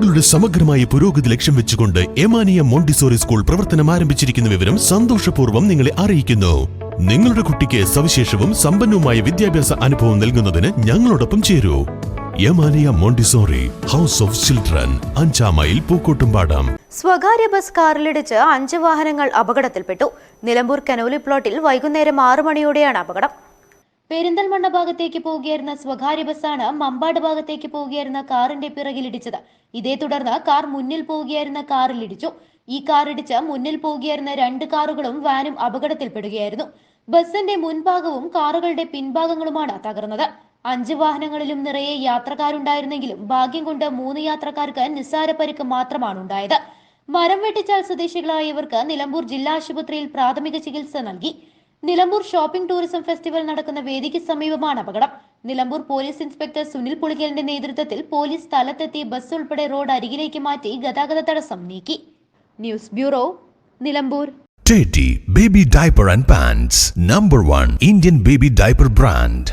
കുട്ടികളുടെ സമഗ്രമായ പുരോഗതി ലക്ഷ്യം വെച്ചുകൊണ്ട് എമാനിയ മോണ്ടിസോറി സ്കൂൾ പ്രവർത്തനം ആരംഭിച്ചിരിക്കുന്ന വിവരം സന്തോഷപൂർവം നിങ്ങളെ അറിയിക്കുന്നു. നിങ്ങളുടെ കുട്ടിക്ക് സവിശേഷവും സമ്പന്നവുമായ വിദ്യാഭ്യാസ അനുഭവം നൽകുന്നതിന് ഞങ്ങളോടൊപ്പം ചേരൂ. Yamaniya Montessori house of children അഞ്ചാം മൈൽ പൂക്കോട്ടുംപാടം. സ്വകാര്യ ബസ് കാറിലിടിച്ച് അഞ്ച് വാഹനങ്ങൾ അപകടത്തിൽപ്പെട്ടു. നിലമ്പൂർ കനോലി പ്ലോട്ടിൽ വൈകുന്നേരം ആറു മണിയോടെയാണ് അപകടം. പെരിന്തൽമണ്ണ ഭാഗത്തേക്ക് പോവുകയായിരുന്ന സ്വകാര്യ ബസ്സാണ് മമ്പാട് ഭാഗത്തേക്ക് പോവുകയായിരുന്ന കാറിന്റെ പിറകിലിടിച്ചത് ഇതേ തുടർന്ന് കാർ മുന്നിൽ പോവുകയായിരുന്ന കാറിൽ ഇടിച്ചു. ഈ കാർ ഇടിച്ച് മുന്നിൽ പോവുകയായിരുന്ന രണ്ട് കാറുകളും വാനും അപകടത്തിൽപ്പെടുകയായിരുന്നു. ബസിന്റെ മുൻഭാഗവും കാറുകളുടെ പിൻഭാഗങ്ങളുമാണ് തകർന്നത്. അഞ്ച് വാഹനങ്ങളിലും നിറയെ യാത്രക്കാരുണ്ടായിരുന്നെങ്കിലും ഭാഗ്യം കൊണ്ട് മൂന്ന് യാത്രക്കാർക്ക് നിസ്സാര പരിക്ക് മാത്രമാണ് ഉണ്ടായത്. മരം വെട്ടിച്ചാൽ സ്വദേശികളായ ഇവർക്ക് നിലമ്പൂർ ജില്ലാ ആശുപത്രിയിൽ പ്രാഥമിക ചികിത്സ നൽകി. നിലമ്പൂർ ഷോപ്പിംഗ് ടൂറിസം ഫെസ്റ്റിവൽ നടക്കുന്ന വേദിക്ക് സമീപമാണ് അപകടം. നിലമ്പൂർ പോലീസ് ഇൻസ്പെക്ടർ സുനിൽ പുളിക്കലിന്റെ നേതൃത്വത്തിൽ പോലീസ് സ്ഥലത്തെത്തി ബസ് ഉൾപ്പെടെ റോഡ് അരികിലേക്ക് മാറ്റി ഗതാഗത തടസ്സം നീക്കി. News bureau Nilambur. Teddy Baby Diaper and Pants, number one Indian baby diaper brand.